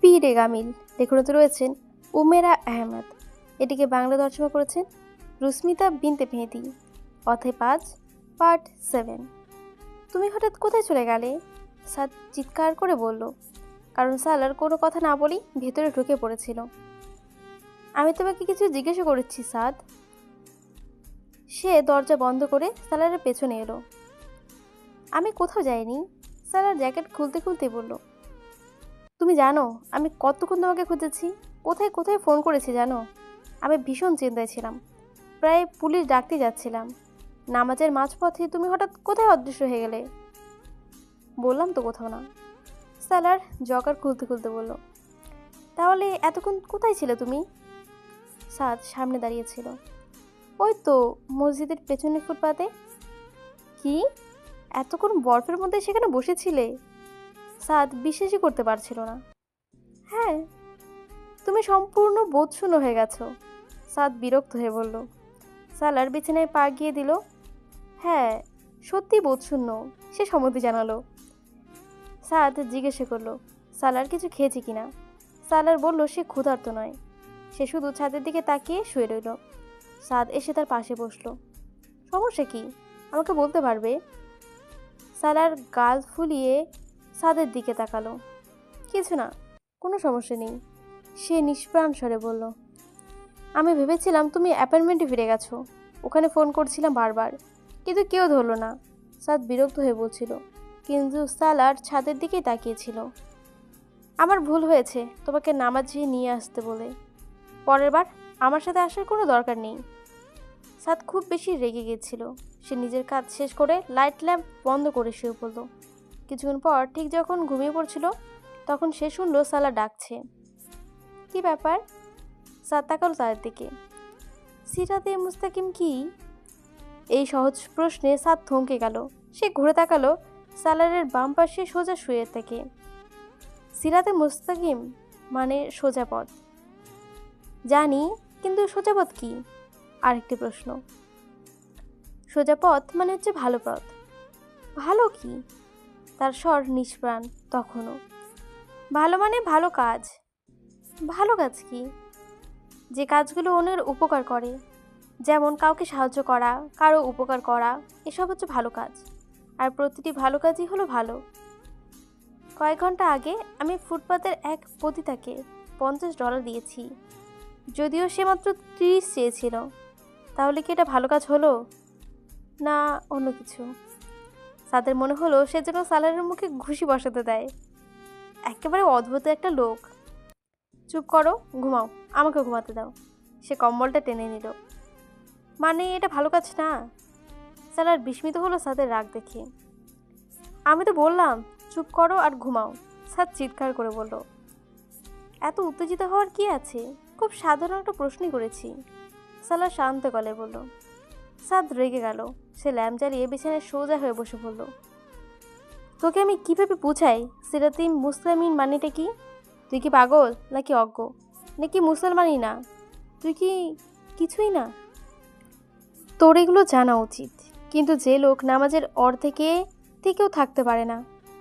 পীরে গামিল লেখনতে রয়েছেন উমেরা আহমেদ। এটিকে বাংলা তর্জমা করেছেন রুস্মিতা বিনতে ভেঁদি। অথে পাঁচ, পার্ট সেভেন। তুমি হঠাৎ কোথায় চলে গেলে? সাদ চিৎকার করে বলল। কারণ সালার কোনো কথা না বলেই ভেতরে ঢুকে পড়েছিল। আমি তোমাকে কিছু জিজ্ঞাসা করেছি, সাদ। সে দরজা বন্ধ করে সালারের পেছনে এলো। আমি কোথাও যাইনি। সালার জ্যাকেট খুলতে খুলতে বলল তুমি জানো, আমি কতক্ষণ তোমাকে খুঁজেছি? কোথায় কোথায় ফোন করেছি জানো? আমি ভীষণ চিন্তায় ছিলাম। প্রায় পুলিশ ডাকতে যাচ্ছিলাম। নামাজের মাঝপথে তুমি হঠাৎ কোথায় অদৃশ্য হয়ে গেলে? বললাম তো কোথাও না। স্যালার জগার খুলতে খুলতে বলল, তাহলে এতক্ষণ কোথায় ছিলে তুমি? সাদ সামনে দাঁড়িয়েছিল ওই তো মসজিদের পেছনের ফুটপাতে? কি? এতক্ষণ বরফের মধ্যে সেখানে বসেছিলে? সাদ বিশ্বাসই করতে পারছিল না। হ্যাঁ তুমি সম্পূর্ণ বোধশূন্য হয়ে গেছো। সাদ বিরক্ত হয়ে বলল। সালার বিছানায় পা গিয়ে দিল। হ্যাঁ সত্যি বোধশূন্য, সে সম্মতি জানালো। সাদ জিজ্ঞেসে করল, সালার কিছু খেয়েছে কিনা? সালার বলল, সে ক্ষুধার্ত নয়। সে শুধু ছাদের দিকে তাকিয়ে শুয়ে রইল। সাদ এসে তার পাশে বসল। সমস্যা কি? আমাকে বলতে পারবে? সালার গাল ফুলিয়ে সাদের দিকে তাকালো। কিছু না, কোনো সমস্যা নেই। সে নিষ্প্রাণ স্বরে বলল, আমি ভেবেছিলাম তুমি অ্যাপয়েন্টমেন্টে ফিরে গেছো। ওখানে ফোন করছিলাম বারবার, কিন্তু কেউ ধরলো না। সাদ বিরক্ত হয়ে বলছিল কিন্তু সালার ছাদের দিকেই তাকিয়েছিল। আমার ভুল হয়েছে, তোমাকে নামাজে নিয়ে আসতে বলে। পরের বার আমার সাথে আসার কোনো দরকার নেই। সাদ খুব বেশি রেগে গিয়েছিল সে নিজের কাজ শেষ করে লাইট ল্যাম্প বন্ধ করে শুয়ে পড়ল। কিছুক্ষণ পর ঠিক যখন ঘুমিয়ে পড়ছিল, তখন সে শুনল সালা ডাকছে। কি ব্যাপার? সাদ তাকালো তার দিকে। সিরাতে মুস্তাকিম কি? এই সহজ প্রশ্নে সাদ থমকে গেল। সে ঘুরে তাকালো সালারের বাম পাশে সোজা শুয়ে থেকে। সিরাতে মুস্তাকিম মানে সোজা পথ। জানি, কিন্তু সোজা পথ কি? আরেকটি প্রশ্ন। সোজা পথ মানে হচ্ছে ভালো পথ। ভালো কি? তার স্বর নিষ্প্রাণ তখনও। ভালো মানে ভালো কাজ। ভালো কাজ কি? যে কাজগুলো অন্যের উপকার করে। যেমন কাউকে সাহায্য করা, কারও উপকার করা, এসব হচ্ছে ভালো কাজ। আর প্রতিটি ভালো কাজই হলো ভালো। কয়েক ঘণ্টা আগে আমি ফুটপাতের এক পতিতাকে পঞ্চাশ ডলার দিয়েছি। যদিও সে মাত্র ত্রিশ চেয়েছিল। তাহলে কি এটা ভালো কাজ হলো? না, অন্য কিছু। তাদের মনে হলো সে যেন সালারের মুখে ঘুষি বসাতে দেয়। একেবারে অদ্ভুত একটা লোক। চুপ করো, ঘুমাও, আমাকে ঘুমাতে দাও। সে কম্বলটা টেনে নিল। মানে এটা ভালো কাজ না। সালার বিস্মিত হলো সাদের রাগ দেখে। আমি তো বললাম, চুপ করো আর ঘুমাও, সাদ চিৎকার করে বলল। এত উত্তেজিত হওয়ার কি আছে? খুব সাধারণ একটা প্রশ্নই করেছি। সালা শান্ত গলে বলল সাদ রেগে গেল। সে ল্যাম্প জ্বালিয়ে বিছানায় সোজা হয়ে বসে পড়ল। তোকে আমি কীভাবে বুঝাই? সিরাতিম মুসলামিন মানেটা কি? তুই কি পাগল নাকি অজ্ঞ? নাকি মুসলমানই না? তুই কি কিছুই না? তোর এগুলো জানা উচিত। কিন্তু যে লোক নামাজের অর্ধেকে থেকেও থাকতে পারে না,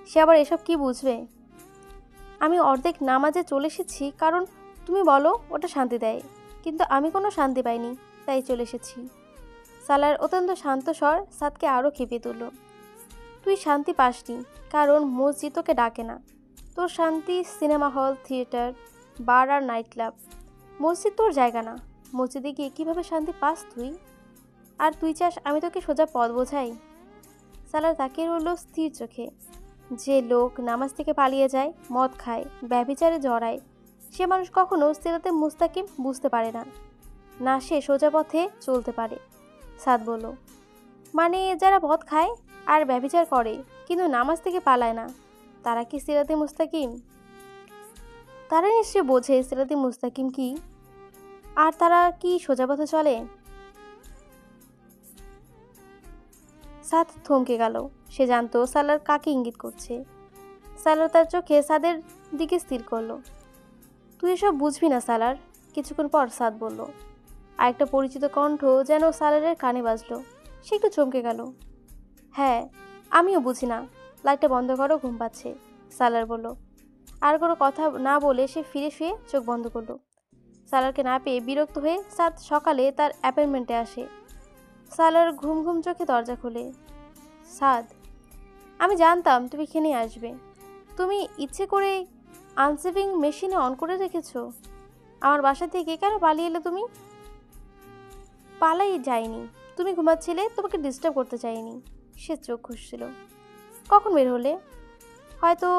সে আবার এসব কি বুঝবে? আমি অর্ধেক নামাজে চলে এসেছি কারণ তুমি বলো, ওটা শান্তি দেয়। কিন্তু আমি কোনো শান্তি পাইনি, তাই চলে এসেছি। সালার অত্যন্ত শান্ত স্বর সাদকে আরও খেপিয়ে তুলল। তুই শান্তি পাসনি, কারণ মসজিদ তোকে ডাকে না। তোর শান্তি সিনেমা হল, থিয়েটার, বার আর নাইট ক্লাব। মসজিদ তোর জায়গা না। মসজিদে গিয়ে কীভাবে শান্তি পাস তুই? আর তুই চাস আমি তোকে সোজা পথ বোঝাই? সালার তাকিয়ে রইল স্থির চোখে। যে লোক নামাজ থেকে পালিয়ে যায়, মদ খায়, ব্যভিচারে জড়ায়, সে মানুষ কখনো সিরাতে মুস্তাকিম বুঝতে পারে না। না সে সোজা পথে চলতে পারে। সাদ বলল মানে যারা মদ খায় আর ব্যভিচার করে, কিন্তু নামাজ থেকে পালায় না, তারা কি সিরাতে মুস্তাকিম? তারা নিশ্চয়ই বোঝে সিরাতে মুস্তাকিম কি, আর তারা কি সোজা পথে চলে? সাদ থমকে গেল। সে জানতো সালার কাকে ইঙ্গিত করছে। সালার তার চোখে সাদের দিকে স্থির করল। তুই এসব বুঝবি না সালার, কিছুক্ষণ পর সাদ বলল আর একটা পরিচিত কণ্ঠ যেন সালারের কানে বাজলো। সে একটু চমকে গেল। হ্যাঁ আমিও বুঝি না। লাইটটা বন্ধ করো, ঘুম পাচ্ছে সালার বলল। আর কোনো কথা না বলে সে ফিরে শুয়ে চোখ বন্ধ করল। সালারকে না পেয়ে বিরক্ত হয়ে সাত সকালে তার অ্যাপয়েন্টমেন্টে আসে। সালার ঘুম ঘুম চোখে দরজা খোলে। সাদ, আমি জানতাম তুমি এখানেই আসবে। তুমি ইচ্ছে করে আনসেভিং মেশিনে অন করে রেখেছো। আমার বাসা থেকে কেন পালিয়ে এলে তুমি? পালাই যায়নি। তুমি ঘুমাচ্ছিলে, তোমাকে ডিস্টার্ব করতে চাইনি। সে চোখ খুঁজছিল কখন বের হলে? হয়তো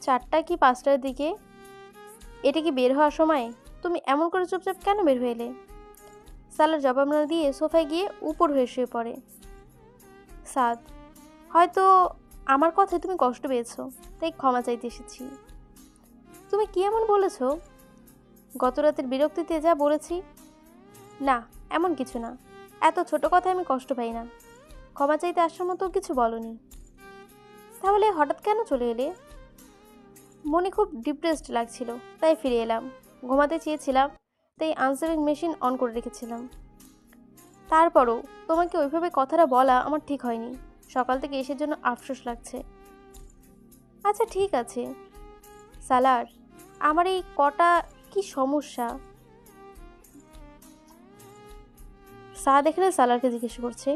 চারটা কি পাঁচটার দিকে। এটা কি বের হওয়ার সময়? তুমি এমন করে চুপচাপ কেন বের হয়ে এলে? সালার জবাব না দিয়ে সোফায় গিয়ে উপর হয়ে শুয়ে পড়ে। সাদ, হয়তো আমার কথায় তুমি কষ্ট পেয়েছ, তাই ক্ষমা চাইতে এসেছি। তুমি কি এমন বলেছ? গত রাতের বিরক্তিতে যা বলেছি? না এমন কিছু না। এত ছোট কথায় আমি কষ্ট পাই না। ক্ষমা চাইতে আসার মতো কিছু বলনি। তাহলে হঠাৎ কেন চলে এলে? মনে খুব ডিপ্রেসড লাগছিল, তাই ফিরে এলাম। ঘুমাতে চেয়েছিলাম, তাই আনসারিং মেশিন অন করে রেখেছিলাম। তারপরও তোমাকে ওইভাবে কথাটা বলা আমার ঠিক হয়নি। সকাল থেকে এসে জন্য আফসোস লাগছে। আচ্ছা ঠিক আছে। সালার, আমার এই কটা কি সমস্যা? সাদ এখানে সালারকে জিজ্ঞেস করছে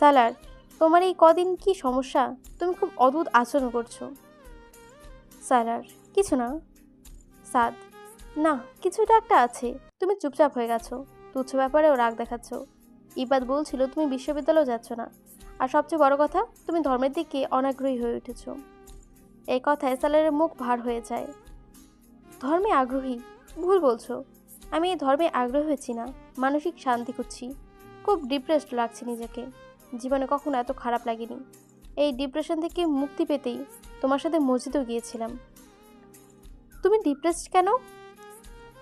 সালার তোমার এই কদিন কি সমস্যা? তুমি খুব অদ্ভুত আচরণ করছ। সালার কিছু না। সাদ, না কিছুটা একটা আছে। তুমি চুপচাপ হয়ে গেছো, তুচ্ছ ব্যাপারেও রাগ দেখাচ্ছ। ইবাদ বলছিল, তুমি বিশ্ববিদ্যালয় যাচ্ছ না। আর সবচেয়ে বড় কথা, তুমি ধর্মের দিকে অনাগ্রহী হয়ে উঠেছ। এই কথায় সালারের মুখ ভার হয়ে যায়। ধর্মে আগ্রহী? ভুল বলছো। আমি এই ধর্মে আগ্রহী হয়েছি না। মানসিক শান্তি খুঁজছি। খুব ডিপ্রেসড লাগছে নিজেকে। জীবনে কখনো এত খারাপ লাগেনি। এই ডিপ্রেশন থেকে মুক্তি পেতেই তোমার সাথে মসজিদেও গিয়েছিলাম। তুমি ডিপ্রেসড কেন?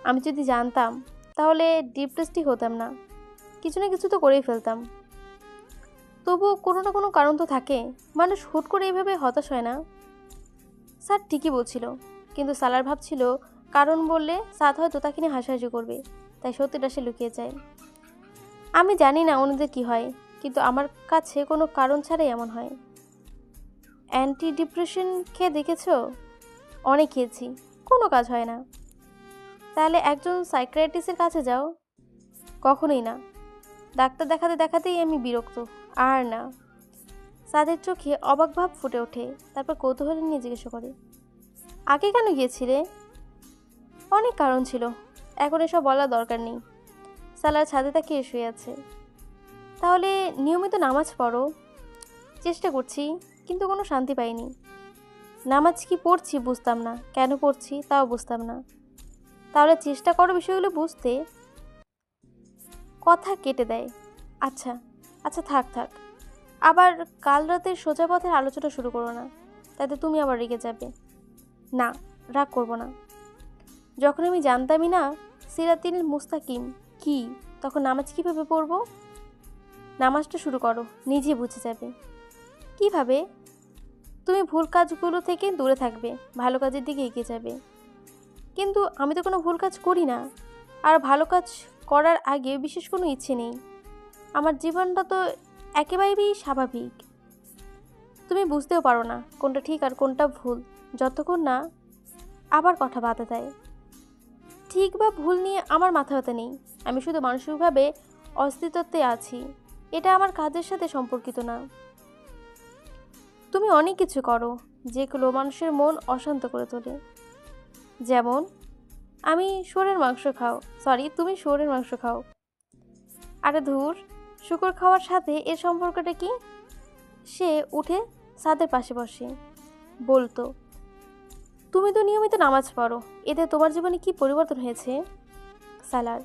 আমি যদি জানতাম, তাহলে ডিপ্রেসডই হতাম না। কিছু না কিছু তো করেই ফেলতাম। তবুও কোনো না কোনো কারণ তো থাকে। মানুষ হুট করে এইভাবে হতাশ হয় না। স্যার ঠিকই বলছিল, কিন্তু সালার ভাবছিল কারণ বললে সাদ হয়তো তাকে নিয়ে হাসাহাসি করবে, তাই সত্যিটা সে লুকিয়ে যায় আমি জানি না অন্যদের কি হয়, কিন্তু আমার কাছে কোনো কারণ ছাড়াই এমন হয়। অ্যান্টি ডিপ্রেশন খেয়ে দেখেছ? অনেক খেয়েছি, কোনো কাজ হয় না। তাহলে একজন সাইক্রাইটিসের কাছে যাও। কখনোই না। ডাক্তার দেখাতে দেখাতেই আমি বিরক্ত, আর না। সাদের চোখে অবাক ভাব ফুটে ওঠে, তারপর কৌতূহল নিয়ে জিজ্ঞাসা করে, আগে কেন গিয়েছিলে? অনেক কারণ ছিল, এখন এসব বলার দরকার নেই। সালার ছাদে তাকিয়ে শুয়ে আছে। তাহলে নিয়মিত নামাজ পড়ো। চেষ্টা করছি, কিন্তু কোনো শান্তি পাইনি। নামাজ কি পড়ছি বুঝতাম না। কেন পড়ছি তাও বুঝতাম না। তাহলে চেষ্টা করো বিষয়গুলো বুঝতে। কথা কেটে দেয়। আচ্ছা আচ্ছা থাক থাক। আবার কাল রাতের সোজা পথের আলোচনা শুরু করো না। তাতে তুমি আবার রেগে যাবে। না, রাগ করব না। যখন আমি জানতামই না সিরাতিন মুস্তাকিম কি? তখন নামাজ কীভাবে পড়ব? নামাজটা শুরু করো নিজে বুঝে যাবে। কীভাবে? তুমি ভুল কাজগুলো থেকে দূরে থাকবে, ভালো কাজের দিকে এগিয়ে যাবে। কিন্তু আমি তো কোনো ভুল কাজ করি না। আর ভালো কাজ করার আগে বিশেষ কোনো ইচ্ছে নেই। আমার জীবনটা তো একেবারেই স্বাভাবিক। তুমি বুঝতেও পারো না কোনটা ঠিক আর কোনটা ভুল। যতক্ষণ না আবার কথা বাধা দেয়। ঠিক বা ভুল নিয়ে আমার মাথা ব্যথা নেই। আমি শুধু মানসিকভাবে অস্তিত্বতে আছি। এটা আমার কাজের সাথে সম্পর্কিত না। তুমি অনেক কিছু করো, যেগুলো মানুষের মন অশান্ত করে তোলে। যেমন, আমি শুয়োরের মাংস খাও। সরি তুমি শুয়োরের মাংস খাও। আরে ধুর, শুকর খাওয়ার সাথে এর সম্পর্কটা কি? সে উঠে সাদের পাশে বসে। বলতো তুমি তো নিয়মিত নামাজ পড়ো। এতে তোমার জীবনে কি পরিবর্তন হয়েছে? সালার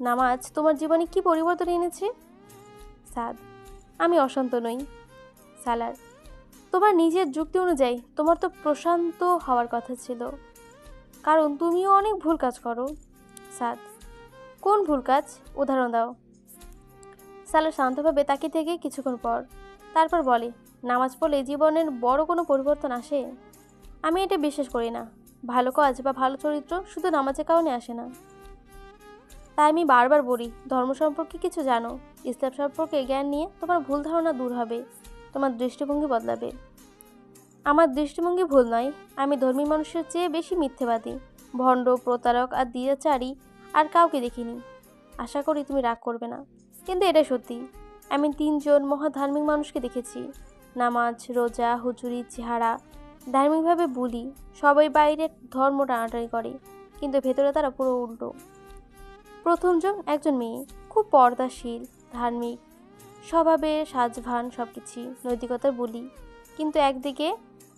নামাজ তোমার জীবনে কি পরিবর্তন এনেছে? সাদ। আমি অশান্ত নই। সালার তোমার নিজের যুক্তি অনুযায়ী তোমার তো প্রশান্ত হওয়ার কথা ছিল। কারণ তুমিও অনেক ভুল কাজ করো। সাদ। কোন ভুল কাজ? উদাহরণ দাও। সালার শান্তভাবে তাকিয়ে থেকে কিছুক্ষণ পর, তারপর বলে, নামাজ পড়লে জীবনের বড় কোনো পরিবর্তন আসে? আমি এটা বিশ্বাস করি না। ভালো কাজ বা ভালো চরিত্র শুধু নামাজের কারণে আসে না। তাই আমি বারবার বলি, ধর্ম সম্পর্কে কিছু জানো। ইসলাম সম্পর্কে জ্ঞান নিয়ে তোমার ভুল ধারণা দূর হবে। তোমার দৃষ্টিভঙ্গি বদলাবে। আমার দৃষ্টিভঙ্গি ভুল নয়। আমি ধর্মী মানুষের চেয়ে বেশি মিথ্যেবাদী। ভণ্ড, প্রতারক আর দিয়াচারী আর কাউকে দেখিনি। আশা করি তুমি রাগ করবে না। কিন্তু এটা সত্যি। আমি তিনজন মহাধার্মিক মানুষকে দেখেছি। নামাজ, রোজা, হুজুরি, চেহারা ধার্মিকভাবে বলি সবাই বাইরে ধর্ম টানাটানি করে, কিন্তু ভেতরে তারা পুরো উল্টো। প্রথমজন একজন মেয়ে, খুব পর্দাশীল, ধার্মিক, স্বভাবে সাজভান সব কিছুই নৈতিকতার বলি। কিন্তু একদিকে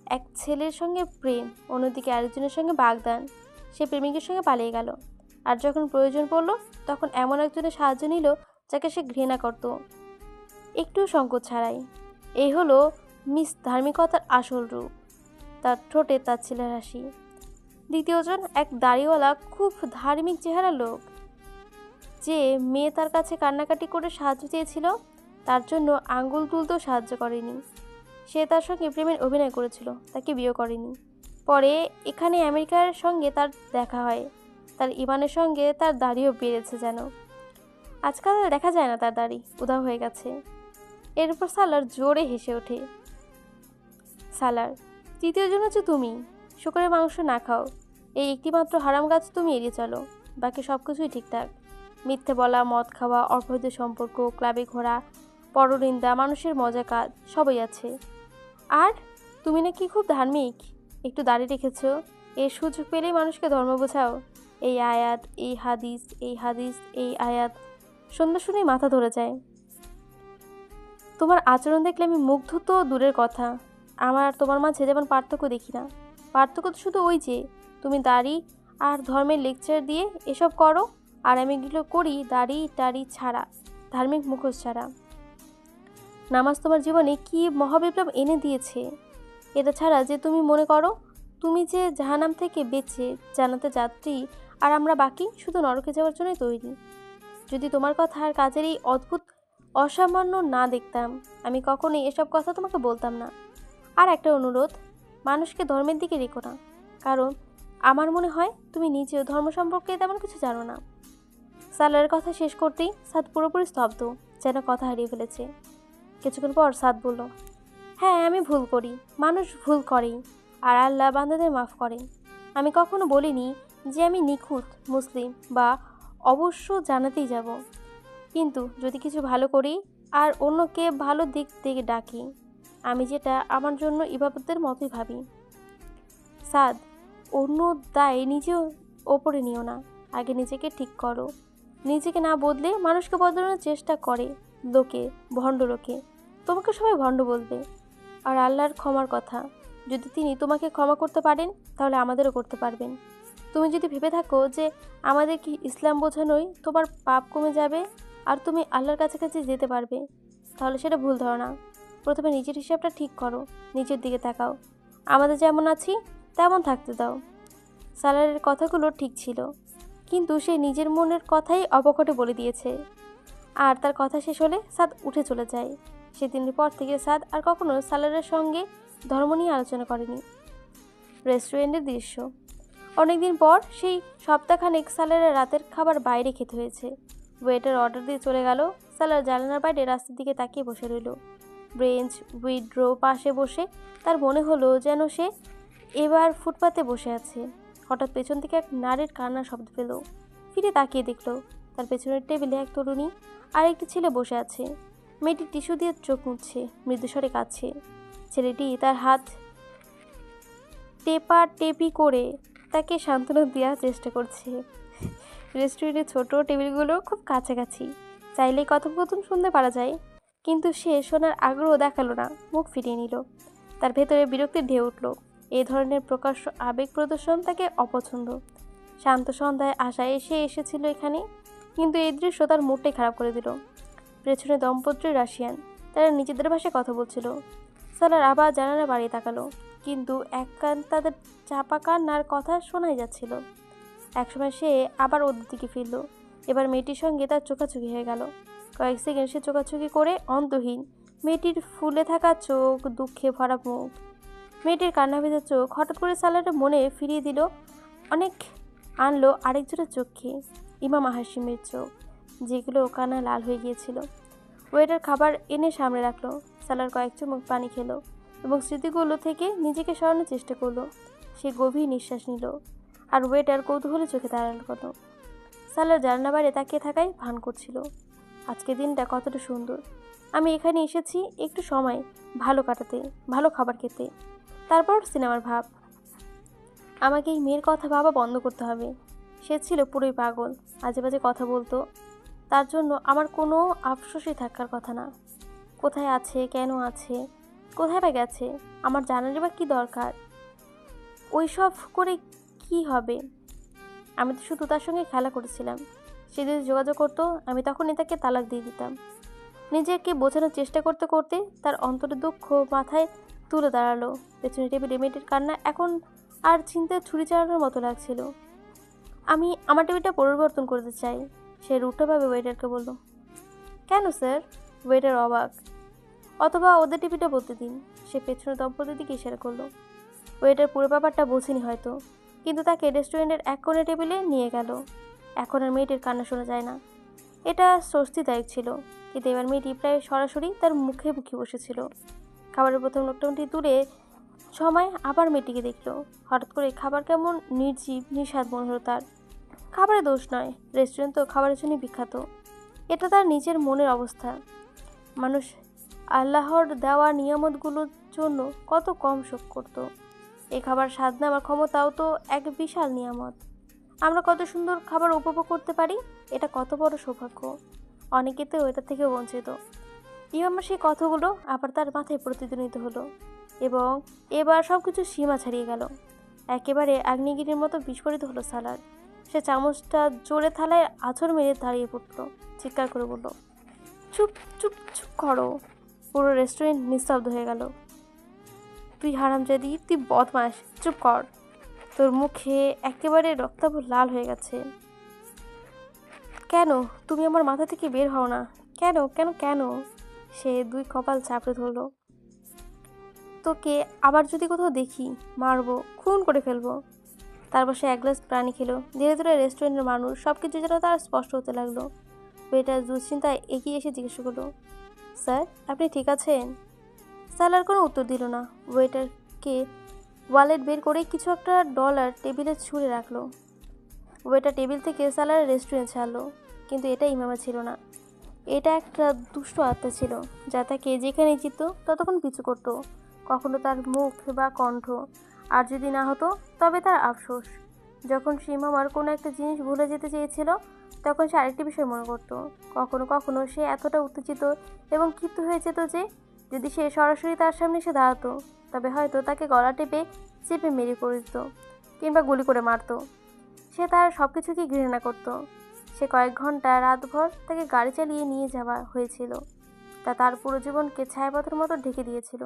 এক ছেলের সঙ্গে প্রেম, অন্যদিকে আরেকজনের সঙ্গে বাগদান, সে প্রেমিকের সঙ্গে পালিয়ে গেল। আর যখন প্রয়োজন পড়ল, তখন এমন একজনের সাহায্য নিল, যাকে সে ঘৃণা করত। একটু সংকোচ ছাড়াই। এই হলো মিস ধার্মিকতার আসল রূপ। তার ঠোঁটে তার ছেলের হাসি। দ্বিতীয়জন এক দাড়িওয়ালা খুব ধার্মিক চেহারা লোক। যে মেয়ে তার কাছে কান্নাকাটি করে সাহায্য চেয়েছিল, তার জন্য আঙ্গুল তুলতেও সাহায্য করেনি। সে তার সঙ্গে প্রেমের অভিনয় করেছিল, তাকে বিয়ে করেনি। পরে এখানে আমেরিকার সঙ্গে তার দেখা হয়। তার ইমানের সঙ্গে তার দাড়িও বেড়েছে যেন। আজকাল দেখা যায় না তার দাড়ি, উধাও হয়ে গেছে। এরপর সালার জোরে হেসে ওঠে। সালার তৃতীয়জন হচ্ছে তুমি। শুকরের মাংস না খাও। এই একটিমাত্র হারাম গাছ তুমি এড়িয়ে চলো। বাকি সব কিছুই ঠিকঠাক। মিথ্যে বলা, মদ খাওয়া, অবৈধ সম্পর্ক, ক্লাবে ঘোরা, পরনিন্দা, মানুষের মজা কাজ, সবই আছে। আর তুমি নাকি খুব ধার্মিক। একটু দাঁড়িয়ে রেখেছো। এর সুযোগ পেলেই মানুষকে ধর্ম বোঝাও। এই আয়াত, এই হাদিস এই হাদিস, এই আয়াত। সন্ধ্যা শুনেই মাথা ধরে যায়। তোমার আচরণ দেখলে আমি মুগ্ধ তো দূরের কথা। আমার আর তোমার মাঝে যেমন পার্থক্য দেখি না। পার্থক্য তো শুধু ওই যে, তুমি দাড়ি আর ধর্মের লেকচার দিয়ে এসব করো, আর আমি এগুলো করি দাড়ি টাড়ি ছাড়া, ধার্মিক মুখোশ ছাড়া। নামাজ তোমার জীবনে কি মহাবিপ্লব এনে দিয়েছে? এটা ছাড়া যে তুমি মনে করো, তুমি যে জাহানাম থেকে বেঁচে জানাতে যাত্রী, আর আমরা বাকি শুধু নরকে যাওয়ার জন্যই তৈরি। যদি তোমার কথা আর কাজের এই অদ্ভুত অসামান্য না দেখতাম, আমি কখনোই এসব কথা তোমাকে বলতাম না। আর একটা অনুরোধ, মানুষকে ধর্মের দিকে রেখো না। কারণ আমার মনে হয় তুমি নিজেও ধর্ম সম্পর্কে তেমন কিছু জানো না। সালারের কথা শেষ করতেই সাদ পুরোপুরি স্তব্ধ, যেন কথা হারিয়ে ফেলেছে। কিছুক্ষণ পর সাদ বলল হ্যাঁ আমি ভুল করি। মানুষ ভুল করেই। আর আল্লাহ বান্দাদের মাফ করেন। আমি কখনো বলিনি যে আমি নিখুঁত, মুসলিম বা অবশ্য জানাতেই যাব। কিন্তু যদি কিছু ভালো করি, আর অন্যকে ভালো দিক থেকে ডাকি আমি যেটা আমার জন্য ইবাবতদের মতোই ভাবি। সাদ, অন্য দায় নিজেও ওপরে নিও না, আগে নিজেকে ঠিক করো। নিজেকে না বদলে মানুষকে বদলানোর চেষ্টা করে, লোকে, ভণ্ড লোকে। তোমাকে সবাই ভণ্ড বলবে। আর আল্লাহর ক্ষমার কথা, যদি তিনি তোমাকে ক্ষমা করতে পারেন, তাহলে আমাদেরও করতে পারবেন। তুমি যদি ভেবে থাকো যে আমাদের কি ইসলাম বোঝানোই তোমার পাপ কমে যাবে, আর তুমি আল্লাহর কাছাকাছি যেতে পারবে, তাহলে সেটা ভুল ধারণা। প্রথমে নিজের হিসাবটা ঠিক করো, নিজের দিকে তাকাও। আমাদের যেমন আছি, তেমন থাকতে দাও। সালারের কথাগুলো ঠিক ছিল, কিন্তু সে নিজের মনের কথাই অবকটে বলে দিয়েছে। আর তার কথা শেষ হলে সাদ উঠে চলে যায়। সেদিনের পর থেকে সাদ আর কখনো সালারের সঙ্গে ধর্ম নিয়ে আলোচনা করেনি। রেস্টুরেন্টের দৃশ্য। অনেকদিন পর সেই সপ্তাহখানেক সালারের রাতের খাবার বাইরে খেতে হয়েছে। ওয়েটার অর্ডার দিয়ে চলে গেল সালার জানালার বাইরে রাস্তার দিকে তাকিয়ে বসে রইল। ব্রেঞ্চ উইড্রো পাশে বসে তার মনে হলো যেন সে এবার ফুটপাতে বসে আছে। হঠাৎ পেছন থেকে এক নারীর কান্নার শব্দ পেল। ফিরে তাকিয়ে দেখল, তার পেছনের টেবিলে এক তরুণী আর একটি ছেলে বসে আছে। মেয়েটি টিস্যু দিয়ে চোখ মুছছে মৃদুস্বরে কাছে ছেলেটি তার হাত টেপা টেপি করে তাকে সান্ত্বনা দেওয়ার চেষ্টা করছে। রেস্টুরেন্টের ছোট টেবিলগুলো খুব কাছাকাছি। চাইলে কথোপকথন শুনতে পারা যায়। কিন্তু সে শোনার আগ্রহ দেখাল না, মুখ ফিরিয়ে নিল। তার ভেতরে বিরক্তির ঢেউ উঠল। এই ধরনের প্রকাশ্য আবেগ প্রদর্শন তাকে অপছন্দ। শান্ত সন্ধ্যায় আশায় এসে এসেছিল এখানে, কিন্তু এই দৃশ্য তার মুডটাই খারাপ করে দিল। পেছনে দম্পতি রাশিয়ান, তারা নিজেদের ভাষায় কথা বলছিল। সালার আবার জানালা বাড়িয়ে তাকালো, কিন্তু এক কান তাদের চাপা কান্নার কথা শোনাই যাচ্ছিল। একসময় সে আবার ওদের দিকে ফিরল। এবার মেয়েটির সঙ্গে তার চোখাচোখি হয়ে গেল। কয়েক সেকেন্ড সে চোখাচোখি করে অন্তহীন মেয়েটির ফুলে থাকা চোখ, দুঃখে ভরা মুখ। মেয়েটির কান্না ভেজা চোখ হঠাৎ করে সালারের মনে ফিরিয়ে দিল, অনেক আনলো আরেকজনের চোখে, ইমাম হাসিমের চোখ, যেগুলো কানা লাল হয়ে গিয়েছিল। ওয়েটার খাবার এনে সামনে রাখল, সালার কয়েক চুমুক পানি খেলো এবং স্মৃতিগুলো থেকে নিজেকে সরানোর চেষ্টা করল। সে গভীর নিঃশ্বাস নিল আর ওয়েটার কৌতূহলী চোখে দাঁড়াল কোনো। সালার জানলা বাইরে তাকিয়ে থাকায় ভান করছিল। আজকের দিনটা কতটা সুন্দর। আমি এখানে এসেছি একটু সময়, ভালো কাটাতে, ভালো খাবার খেতে। তারপর সিনেমার ভাব। আমাকে এই মেয়ের কথা ভাবা বন্ধ করতে হবে। সে ছিল পুরোই পাগল আজে বাজে কথা বলতো। তার জন্য আমার কোনো আফসোসই থাকার কথা না। কোথায় আছে, কেন আছে, কোথায় বা গেছে, আমার জানারই বা কী দরকার? ওই সব করে কি হবে? আমি তো শুধু তার সঙ্গে খেলা করেছিলাম। সে যদি যোগাযোগ করতো, আমি তখনই তাকে তালাক দিয়ে দিতাম। নিজেকে বোঝানোর চেষ্টা করতে করতে তার অন্তরে দুঃখ মাথায় তুলে দাঁড়াল। পেছনে টেবিলে মেয়েটির কান্না এখন আর চিন্তায় ছুরি চালানোর মতো লাগছিল। আমি, আমার টেবিলটা পরিবর্তন করতে চাই, সে রুটোভাবে ওয়েটারকে বলল। কেন, স্যার? ওয়েটার অবাক। অথবা ওদের টিভিটা বলতে দিন। সে পেছনে দম্পতির দিকে ইশারা করল। ওয়েটার পুরো ব্যাপারটা বোঝেনি হয়তো, কিন্তু তাকে রেস্টুরেন্টের এক কোণে টেবিলে নিয়ে গেল। এখন আর মেয়েটির কান্না শোনা যায় না। এটা স্বস্তিদায়ক ছিল, কিন্তু এবার মেয়েটি প্রায় সরাসরি তার মুখে মুখে বসেছিল। খাবারের প্রথম লোকটাউনটি দূরে সময় আবার মেয়েটিকে দেখল। হঠাৎ করে খাবার কেমন নির্জীব নিষাদ মনে হলো তার। খাবারে দোষ নয়, রেস্টুরেন্ট তো খাবারের জন্য বিখ্যাত। এটা তার নিজের মনের অবস্থা। মানুষ আল্লাহর দেওয়া নিয়ামতগুলোর জন্য কত কম শোক করতো। এই খাবার স্বাদ নেওয়ার ক্ষমতাও তো এক বিশাল নিয়ামত। আমরা কত সুন্দর খাবার উপভোগ করতে পারি? এটা কত বড় সৌভাগ্য। অনেকে তো এটা থেকে বঞ্চিত। ইমামার সেই কথাগুলো আবার তার মাথায় প্রতিধ্বনিত হলো এবং এবার সব কিছু সীমা ছাড়িয়ে গেল। একেবারে আগ্নেয়গিরির মতো বিস্ফোরিত হলো সালার সে চামচটা জোরে থালায় আছর মেরে দাঁড়িয়ে পড়ল, চিৎকার করে বলল, চুপ চুপ চুপ করো। পুরো রেস্টুরেন্ট নিস্তব্ধ হয়ে গেল। তুই হারামজাদি, তুই বদমাস চুপ কর। তোর মুখে একেবারে রক্তাভ লাল হয়ে গেছে। কেন? তুমি আমার মাথা থেকে বের হও না। কেন? কেন? কেন? সে দুই কপাল চাপড়ে ধরলো। তোকে আবার যদি কোথাও দেখি, মারবো, খুন করে ফেলব। তারপর সে এক গ্লাস প্রাণী খেলো। ধীরে ধীরে রেস্টুরেন্টের মানুষ সব কিছু যেন তার স্পষ্ট হতে লাগল। ওয়েটার দুশ্চিন্তায় এগিয়ে এসে জিজ্ঞেস করল, স্যার, আপনি ঠিক আছেন? স্যার আর কোনো উত্তর দিল না। ওয়েটারকে ওয়ালেট বের করে কিছু একটা ডলার টেবিলে ছুঁড়ে রাখল। ওয়েটার টেবিল থেকে স্যালারের রেস্টুরেন্ট ছাড়লো, কিন্তু এটা ইমামা ছিল না। এটা একটা দুষ্ট আত্মা ছিল, যা তাকে যেখানে জিত ততক্ষণ পিছু করতো। কখনো তার মুখ বা কণ্ঠ আর যদি না হতো, তবে তার আফসোস। যখন সে ইমামার কোনো একটা জিনিস ভুলে যেতে চেয়েছিল, তখন সে আরেকটি বিষয় মনে করতো। কখনো কখনো সে এতটা উত্তেজিত এবং ক্ষিপ্ত হয়ে যেত যে, যদি সে সরাসরি তার সামনে এসে দাঁড়াতো তবে হয়তো তাকে গলা টেপে চেপে মেরে করে দিত কিংবা গুলি করে মারতো। সে তার সব কিছুকেই ঘৃণা করত। সে কয়েক ঘণ্টা রাতভর তাকে গাড়ি চালিয়ে নিয়ে যাওয়া হয়েছিল। তা তার পুরো জীবনকে ছায়াপথের মতো ঢেকে দিয়েছিল।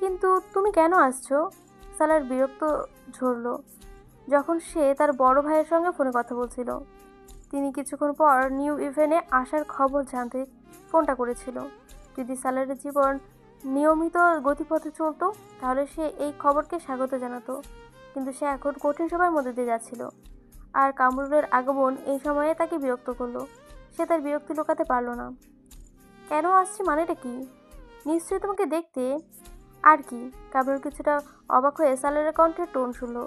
কিন্তু তুমি কেন আসছো? সালার বিরক্ত ঝরল। যখন সে তার বড় ভাইয়ের সঙ্গে ফোনে কথা বলছিল, তিনি কিছুক্ষণ পর নিউ ইভেনে আসার খবর জানতে ফোনটা করেছিল। যদি সালারের জীবন নিয়মিত গতিপথে চলতো, তাহলে সে এই খবরকে স্বাগত জানাতো। কিন্তু সে এখন কঠিন সময়ের মধ্যে দিয়ে যাচ্ছিল। আর কামরুলের আগমন এই সময়ে তাকে বিরক্ত করল। সে তার বিরক্তি লোকাতে পারল না। কেন আসছে মানেটা কি? নিশ্চয়ই তোমাকে দেখতে। আর কি? কামরুল কিছুটা অবাক হয়ে সালারের কণ্ঠে টোন শুনল।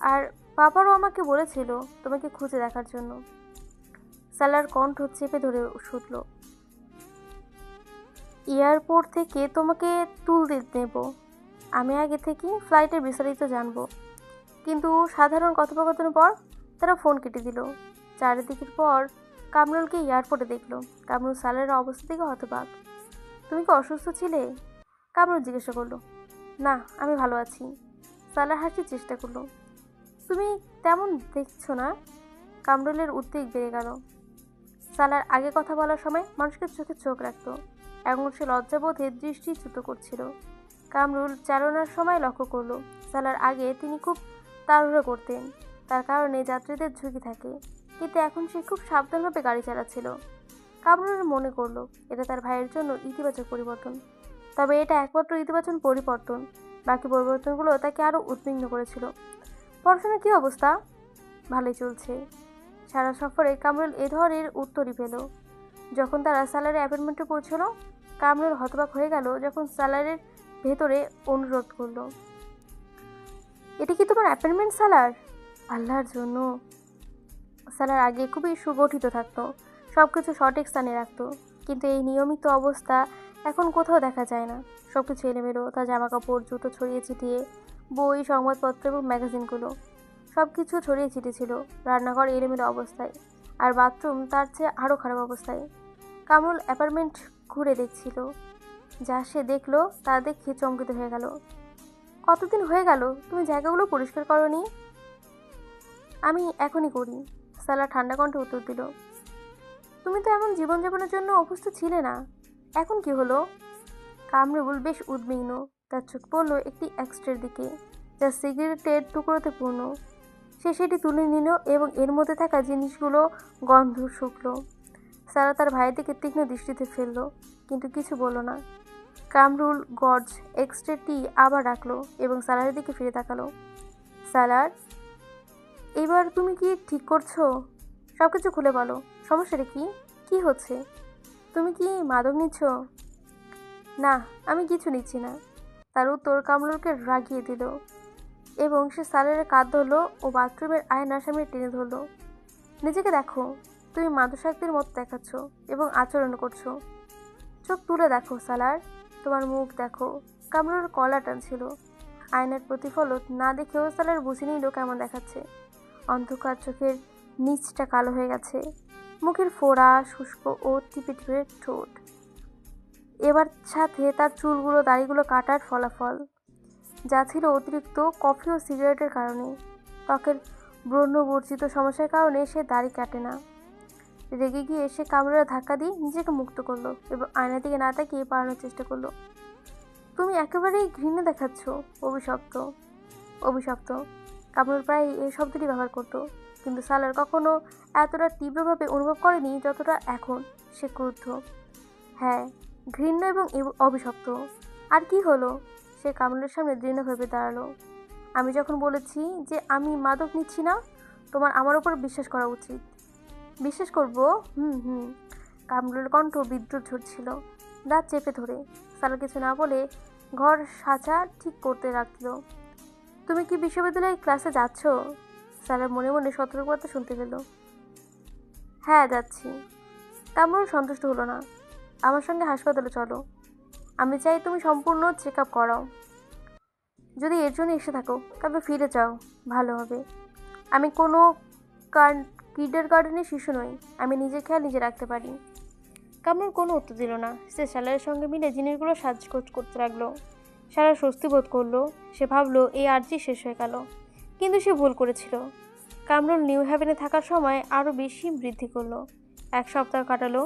আর পাপারও আমাকে বলেছিল তোমাকে খুঁজে দেখার জন্য। সালার কণ্ঠ চেপে ধরে শুধল এয়ারপোর্ট থেকে তোমাকে তুলতে নেব আমি আগে থেকে ফ্লাইটের বিস্তারিত জানব। কিন্তু সাধারণ কথোপকথনের পর তারা ফোন কেটে দিল। চারিদিকের পর কামরুলকে এয়ারপোর্টে দেখল। কামরুল সালের অবস্থা থেকে হতবাক। তুমি কি অসুস্থ ছিলে? কামরুল জিজ্ঞাসা করল। না, আমি ভালো আছি। সালার হাসির চেষ্টা করল। তুমি তেমন দেখছ না? কামরুলের উদ্বেগ বেড়ে গেল। সালার আগে কথা বলার সময় মানুষকে চোখে চোখ রাখতো। এখন সে লজ্জাবোধে দৃষ্টিচ্যুত করছিল। কামরুল চালনার সময় লক্ষ্য করল চালার আগে তিনি খুব তাড়াহুড়ো করতেন। তার কারণে যাত্রীদের ঝুঁকি থাকে, কিন্তু এখন সে খুব সাবধানভাবে গাড়ি চালাচ্ছিল। কামরুল মনে করল, এটা তার ভাইয়ের জন্য ইতিবাচক পরিবর্তন। তবে এটা একমাত্র ইতিবাচক পরিবর্তন। বাকি পরিবর্তনগুলো তাকে আরও উদ্বিগ্ন করেছিল। পড়াশোনার কী অবস্থা? ভালোই চলছে। সারা সফরে কামরুল এ ধরনের উত্তরই পেল। যখন তারা স্যালারি অ্যাপয়েন্টমেন্টে পৌঁছলো, কামরুল হতবাক হয়ে গেল যখন স্যালারির ভেতরে অনুরোধ করল। এটা কি তোমার অ্যাপয়েন্টমেন্ট সালার আল্লাহর জন্য। সালার আগে খুবই সুগঠিত থাকতো সব কিছু সঠিক স্থানে রাখতো, কিন্তু এই নিয়মিত অবস্থা এখন কোথাও দেখা যায় না। সব কিছু এলোমেলো, তার জামা কাপড় জুতো ছড়িয়ে ছিটিয়ে, বই, সংবাদপত্র এবং ম্যাগাজিনগুলো সব কিছু ছড়িয়ে ছিটিয়ে ছিল রান্নাঘর এলোমেলো অবস্থায়। আর বাথরুম তার চেয়ে আরও খারাপ অবস্থায়। কামরুল অ্যাপার্টমেন্ট ঘুরে দেখছিল। যা সে দেখল তা দেখে চমকিত হয়ে গেল। কতদিন হয়ে গেল? তুমি জায়গাগুলো পরিষ্কার করনি? আমি এখনই করি, সালা ঠান্ডা কণ্ঠে উত্তর দিল। তুমি তো এমন জীবনযাপনের জন্য অভ্যস্ত ছিলে না। এখন কি হলো? কামরুল বেশ উদ্বিগ্ন। তার চোখ পড়ল একটি এক্সট্রের দিকে, যা সিগারেটের টুকরোতে পূর্ণ। সে সেটি তুলে নিল এবং এর মধ্যে থাকা জিনিসগুলো গন্ধ শুকলো। সারা তার ভাইয়ের দিকে তীক্ষ্ণ দৃষ্টিতে ফেলল, কিন্তু কিছু বলল না। কামরুল গর্জ এক্সট্রেটি আবার রাখল এবং সালারের দিকে ফিরে তাকালো। সালার, এবার তুমি কি ঠিক করছ? সব কিছু খুলে বলো। সমস্যাটা কি? কি হচ্ছে? তুমি কি মাদক নিচ্ছ? না, আমি কিছু নিচ্ছি না। তার উত্তর কামরুলকে রাগিয়ে দিল। এবং সে সালারের কাঁধ ধরলো ও বাথরুমের আয়নার সামনে টেনে ধরলো। নিজেকে দেখো, তুমি মাদশাক্তির মতো দেখাচ্ছ এবং আচরণ করছ। চোখ তুলে দেখো, সালার। তোমার মুখ দেখো কামরুর কলা টানছিল। আয়নার প্রতিফলন না দেখেও সালার বুঝে নিল কেমন দেখাচ্ছে। অন্ধকার চোখের নিচটা কালো হয়ে গেছে। মুখের ফোড়া, শুষ্ক ও টিপে টিপে ঠোঁট। এবার সাথে তার চুলগুলো, দাড়িগুলো কাটার ফলাফল। যা ছিল অতিরিক্ত কফি ও সিগারেটের কারণে ত্বকের ব্রণবর্জিত সমস্যার কারণে সে দাড়ি কাটে না। রেগে গিয়ে সে কামড়ের ধাক্কা দিয়ে নিজেকে মুক্ত করল এবং আয়নার দিকে না তাকিয়ে পালানোর চেষ্টা করল। তুমি একেবারেই ঘৃণা দেখাচ্ছ, অভিশপ্ত। অভিশপ্ত? কামরুল প্রায় এই শব্দটি ব্যবহার করতো, কিন্তু সালার কখনো এতটা তীব্রভাবে অনুভব করেনি যতটা এখন। সে ক্রুদ্ধ। হ্যাঁ ঘৃণ্য এবং অভিশপ্ত। আর কি হলো? সে কামরুলের সামনে দৃঢ়ভাবে দাঁড়াল। আমি যখন বলেছি যে আমি মাদক নিচ্ছি না, তোমার আমার ওপর বিশ্বাস করা উচিত। বিশ্বাস করব? হুম হুম। কামরুলের কণ্ঠ বিদ্যুৎ ঝরছিল। দাঁত চেপে ধরে। সালা কিছু না বলে ঘর সাজা ঠিক করতে রাখল তুমি কি বিশ্ববিদ্যালয়ে ক্লাসে যাচ্ছ? সালার মনে মনে সতর্কবার্তা শুনতে পেল। হ্যাঁ যাচ্ছি। কামরুল সন্তুষ্ট হলো না। আমার সঙ্গে হাসপাতালে চলো। আমি চাই তুমি সম্পূর্ণ চেক আপ করাও। যদি এর জন্য এসে থাকো, তবে ফিরে যাও, ভালো হবে। আমি কোনো কিডার গার্ডেনের শিশু নই, আমি নিজের খেয়াল নিজে রাখতে পারি। কামরুল কোনো উত্তর দিল না। সে স্যালারের সঙ্গে মিলে জিনিসগুলো সাজগোজ করতে লাগল। সারা স্বস্তি বোধ করল, সে ভাবলো, এই আর্জি শেষ হয়ে গেল। কিন্তু সে ভুল করেছিল। কামরুল নিউ হ্যাভেনে থাকার সময় আরও বেশি বৃদ্ধি করল। এক সপ্তাহ কাটালো।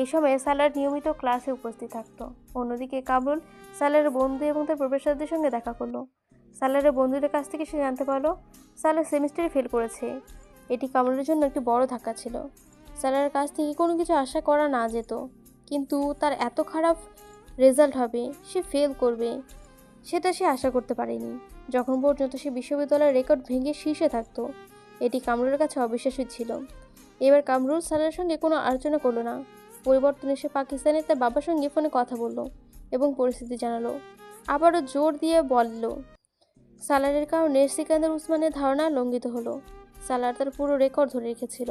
এই সময় স্যালার নিয়মিত ক্লাসে উপস্থিত থাকতো। অন্যদিকে কামরুল স্যালারের বন্ধু এবং তার প্রফেসরদের সঙ্গে দেখা করল। স্যালারের বন্ধুদের কাছ থেকে সে জানতে পারল, স্যালার সেমিস্টারে ফেল করেছে। এটি কামরুলের জন্য একটি বড় ধাক্কা ছিল। স্যালারের কাছ থেকে কোনো কিছু আশা করা না যেত, কিন্তু তার এত খারাপ রেজাল্ট হবে, সে ফেল করবে, সেটা সে আশা করতে পারেনি। যখন পর্যন্ত সে বিশ্ববিদ্যালয়ের রেকর্ড ভেঙে শীর্ষে থাকতো, এটি কামরুলের কাছে অবিশ্বাসই ছিল। এবার কামরুল স্যারের সঙ্গে কোনো আলোচনা করল না। পরিবর্তন এসে পাকিস্তানের তার বাবার সঙ্গে ফোনে কথা বলল এবং পরিস্থিতি জানালো। আবারও জোর দিয়ে বলল সালারের কারণে সিকান্দার উসমানের ধারণা লঙ্ঘিত হলো। সালার তার পুরো রেকর্ড ধরে রেখেছিল।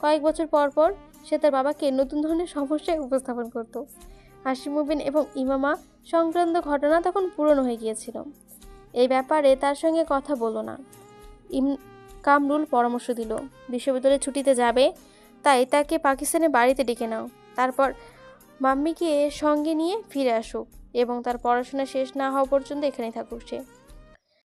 কয়েক বছর পর পর সে তার বাবাকে নতুন ধরনের সমস্যায় উপস্থাপন করত। হাসিমুবিন এবং ইমামা সংক্রান্ত ঘটনা তখন পুরনো হয়ে গিয়েছিল। এই ব্যাপারে তার সঙ্গে কথা বলো না। কামরুল পরামর্শ দিল, বিশ্ববিদ্যালয়ে ছুটিতে যাবে, তাই তাকে পাকিস্তানের বাড়িতে ডেকে নাও। তারপর মাম্মিকে সঙ্গে নিয়ে ফিরে আসুক এবং তার পড়াশোনা শেষ না হওয়া পর্যন্ত এখানেই থাকুক সে।